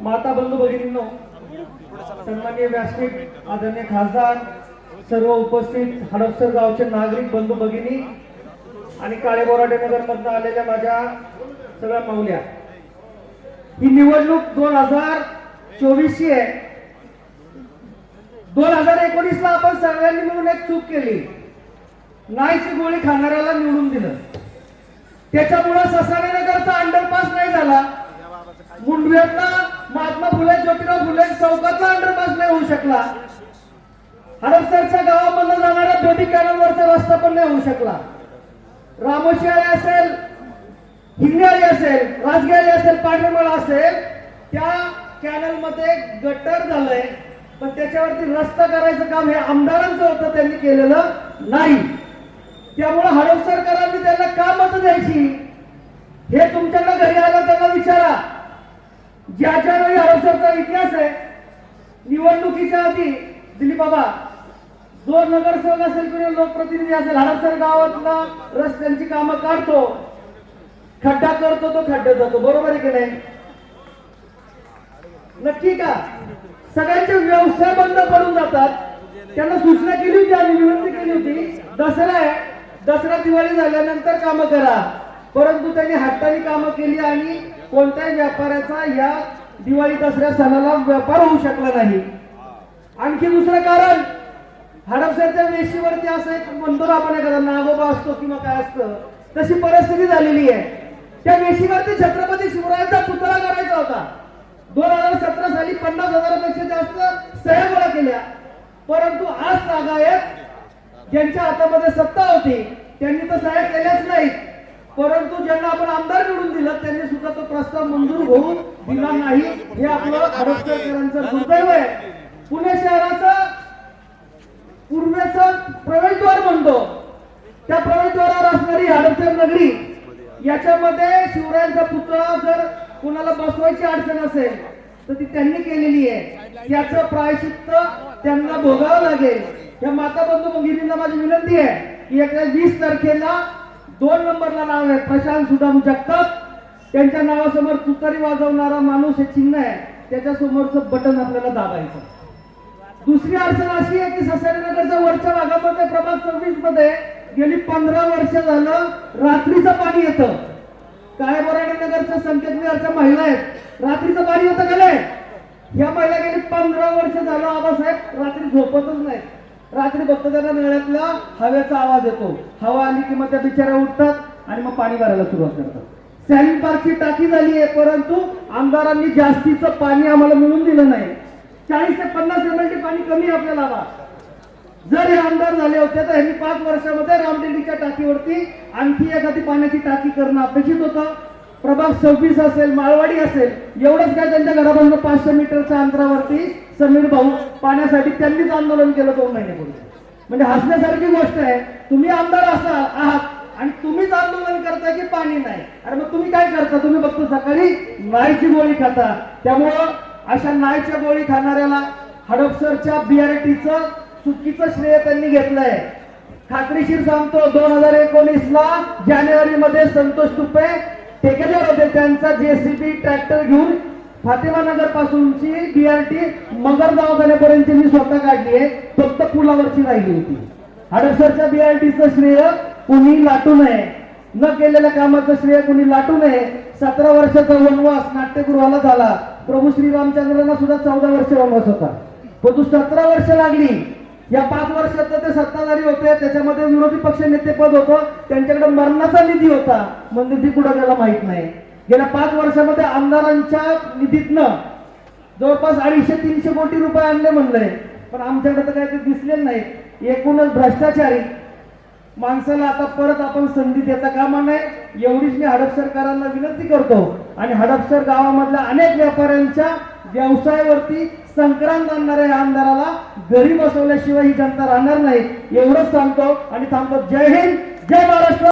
माता बंधू भगिनींनो सन्मान्य व्यासपीठ आदरणीय खासदार सर्व उपस्थित हडपसर गावचे नागरिक बंधू भगिनी आणि काळे बोराटे नगर मधनं आलेल्या माझ्या सगळ्या माऊल्या. ही निवडणूक दोन हजार चोवीसची आहे. दोन हजार एकोणीस ला आपण सगळ्यांनी मिळून एक चूक केली. नाहीची गोळी खाणाऱ्याला निवडून दिलं. त्याच्यामुळे ससाने नगरचा अंडरपास नाही झाला. मुंडव्यातला महात्मा फुले ज्योतिराव फुले चौकाचा अंडरपास नाही होऊ शकला. हडपसरच्या गावामधून जाणाऱ्या बेबी कॅनलवरचा रस्ता पण नाही होऊ शकला. रामोशियाळी असेल हिंगळी असेल राजगिरी असेल पांढरमळा असेल त्या कॅनलमध्ये गटर झालंय. पण त्याच्यावरती रस्ता करायचं काम हे आमदारांचं होतं त्यांनी केलेलं नाही. त्यामुळे हडपसरकरांनी त्यांना का मत द्यायची? हे तुमच्याकडे घरी आलं त्यांना विचारा. ज्या ज्या वेळी हडपसरचा इतिहास आहे निवडणुकीच्या आधी दिलीप बाबा दोन नगरसेवक असेल किंवा लोकप्रतिनिधी असेल हडपसर गावातला रस्त्यांची कामं काढतो खड्डा करतो तो खड्ड्यात जातो बरोबर आहे की नाही? नक्की का? सगळ्यांचे व्यवसाय बंद पडून जातात. त्यांना सूचना केली होती आम्ही विनंती केली होती. दसरा आहे. दसरा दिवाळी झाल्यानंतर कामं करा. परंतु त्यांनी हट्टाने कामं केली आणि कोणत्याही व्यापाऱ्याचा या दिवाळी दसऱ्या सणाला व्यापार होऊ शकला नाही. आणखी दुसरं कारण हडपसरच्या वेशीवरती असं एक म्हणतो आपण एखादा नागोबा असतो किंवा काय असतं तशी परिस्थिती झालेली आहे. त्या वेशीवरती छत्रपती शिवरायांचा पुतळा करायचा होता. दोन हजार सतरा साली पन्नास हजारापेक्षा जास्त सह्या गोळा केल्या. परंतु आज तागायत ज्यांच्या हातामध्ये सत्ता होती त्यांनी तर सह्या केल्या परंतु ज्यांना आपण आमदार निवडून दिलं त्यांनी सुद्धा तो प्रस्ताव मंजूर होऊन दिला नाही. हे आपलं हडपसरकरांचं दुर्दैव आहे. पुणे शहराचं पूर्वेचं प्रवेशद्वार म्हणतो. त्या प्रवेशद्वारावर असणारी हडपसर नगरी याच्यामध्ये शिवरायांचा पुतळा जर कोणाला बसवायची अडचण असेल तर ती त्यांनी केलेली आहे. याचं प्रायश्चित्त त्यांना भोगावं लागेल. या माता बंधू भगिनींना माझी विनंती आहे की एकदा वीस तारखेला दोन नंबरला नाव आहे. प्रशांत सुदाम जगताप त्यांच्या नावासमोर तुतारी वाजवणारा माणूस हे चिन्ह आहे. त्याच्यासमोरचं बटन आपल्याला दाबायचं. दुसरी अडचण अशी आहे की ससारीनगरच्या वरच्या भागामध्ये क्रमांक सव्वीसमध्ये गेली पंधरा वर्ष झालं रात्रीचं पाणी येतं. काय बोराडे नगरच्या संकेत विहारच्या महिला आहेत. रात्रीचं पाणी येतं का या महिला गेली पंधरा वर्ष झालं आबासाहेब. रात्री झोपतच नाही रात्री फक्त त्यांना नळ्यातला हवेचा आवाज येतो. हवा आली की मग त्या बिचाऱ्या उठतात आणि मग पाणी भरायला सुरुवात करतात. सॅलिन पार्कची टाकी झाली आहे परंतु आमदारांनी जास्तीचं पाणी आम्हाला मिळून दिलं नाही. चाळीस ते पन्नास एम एल पाणी कमी आहे आपल्याला हवा जर हे आमदार झाले होते तर ह्यांनी पाच वर्षामध्ये रामदेवीच्या टाकीवरती आणखी एखादी पाण्याची टाकी करणं अपेक्षित होतं. प्रभाग सव्वीस असेल माळवाडी असेल एवढंच काय त्यांच्या घरापासून पाचशे मीटरच्या अंतरावरती समीर भाऊ पाण्यासाठी त्यांनीच आंदोलन केलं दोन महिन्यापूर्वी. म्हणजे हसण्यासारखी गोष्ट आहे तुम्ही आमदार असाल आहात आणि तुम्हीच आंदोलन करता की पाणी नाही. अरे मग तुम्ही काय करता? तुम्ही फक्त सकाळी नाईची गोळी खाता. त्यामुळं अशा नाईच्या गोळी खाणाऱ्याला हडपसरच्या बीआरटीचं चुकीचं श्रेय त्यांनी घेतलंय. खात्रीशीर सांगतो दोन हजार एकोणीस ला जानेवारी मध्ये संतोष तुपे ठेकेदार होते. त्यांचा जेसीबी ट्रॅक्टर घेऊन फातिमा नगर पासूनची बीआरटी मगर दवाखान्यापर्यंत मी स्वतः काढली आहे. फक्त पुलावरची राहिली होती. हडपसरच्या बीआरटीचं श्रेय कुणी लाटू नये. न केलेल्या कामाचं श्रेय कुणी लाटू नये. सतरा वर्षाचा वनवास नाट्यगृहाला झाला. प्रभू श्रीरामचंद्रांना सुद्धा चौदा वर्ष वनवास होता. परंतु सतरा वर्ष लागली. या पाच वर्षात ते सत्ताधारी होते. त्याच्यामध्ये विरोधी पक्ष नेते पद होतं. त्यांच्याकडे मरणाचा निधी होता. मग निधी कुठं गेला माहीत नाही. गेल्या पाच वर्षामध्ये आमदारांच्या निधीतनं जवळपास अडीचशे तीनशे कोटी रुपये आणले म्हणलंय. पण आमच्याकडे तर काय ते दिसले नाही. एकूणच भ्रष्टाचारी. माणसाला आता परत आपण संधी देता कामा नये एवढीच मी हडप सरकारांना विनंती करतो. आणि हडपसर गावामधल्या अनेक व्यापाऱ्यांच्या व्यवसायावरती संक्रांत आणणाऱ्या या आमदाराला घरी बसवल्याशिवाय ही जनता राहणार नाही. एवढंच सांगतो आणि थांबतो. जय हिंद जय महाराष्ट्र.